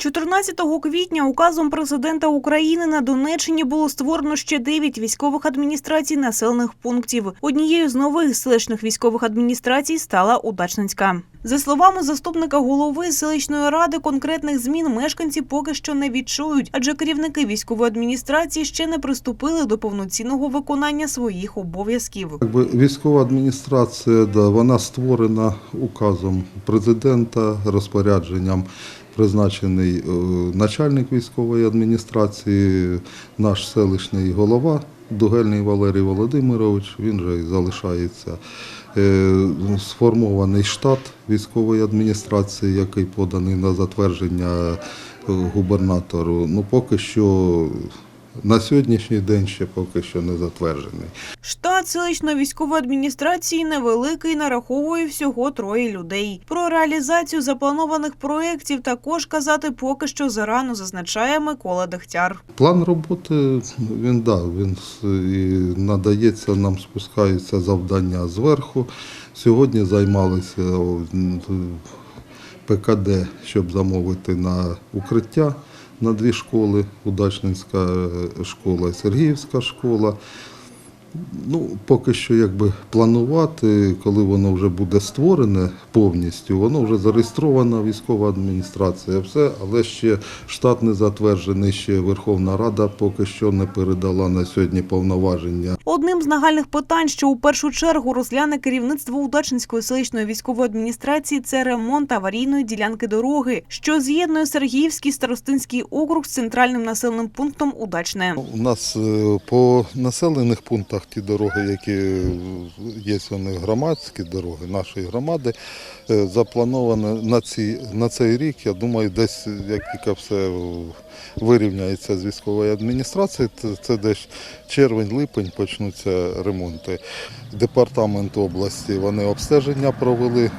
14 квітня указом президента України на Донеччині було створено ще 9 військових адміністрацій населених пунктів. Однією з нових селищних військових адміністрацій стала Удачненська. За словами заступника голови селищної ради, конкретних змін мешканці поки що не відчують, адже керівники військової адміністрації ще не приступили до повноцінного виконання своїх обов'язків. Військова адміністрація, да, вона створена указом президента, розпорядженням призначений е, начальник військової адміністрації, наш селищний голова Дугельний Валерій Володимирович, він же і залишається. Е, Сформований штат військової адміністрації, який поданий на затвердження е, губернатору. Ну, поки що на сьогоднішній день ще поки що не затверджений. Штат селищної військової адміністрації невеликий, нараховує всього троє людей. Про реалізацію запланованих проєктів також казати поки що зарано зазначає Микола Дегтяр. План роботи він да, він і надається, нам спускаються завдання зверху. Сьогодні займалися ПКД, щоб замовити на укриття на дві школи: Удачненська е, школа і Сергіївська школа. Ну, поки що якби планувати, коли воно вже буде створене повністю, воно вже зареєстрована військова адміністрація, все, але ще штат не затверджений, ще Верховна Рада поки що не передала на сьогодні повноваження. Одним з нагальних питань, що у першу чергу розгляне керівництво Удачненської селищної військової адміністрації, це ремонт аварійної ділянки дороги, що з'єднує Сергіївський старостинський округ з центральним населеним пунктом Удачне. У нас е, по населених пунктах ті дороги, які є вони громадські дороги нашої громади, е, заплановано на, ці, на цей рік. Я думаю, десь як тільки все вирівняється з військовою адміністрацією, це, це десь червень-липень почнуться ремонти. Департамент області вони обстеження провели.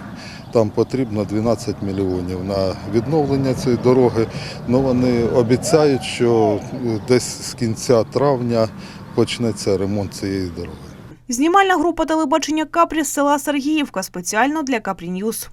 Там потрібно 12 мільйонів на відновлення цієї дороги. Ну вони обіцяють, що е, десь з кінця травня почнеться ремонт цієї дороги. Знімальна група телебачення Капрі з села Сергіївка спеціально для Капрі Ньюз.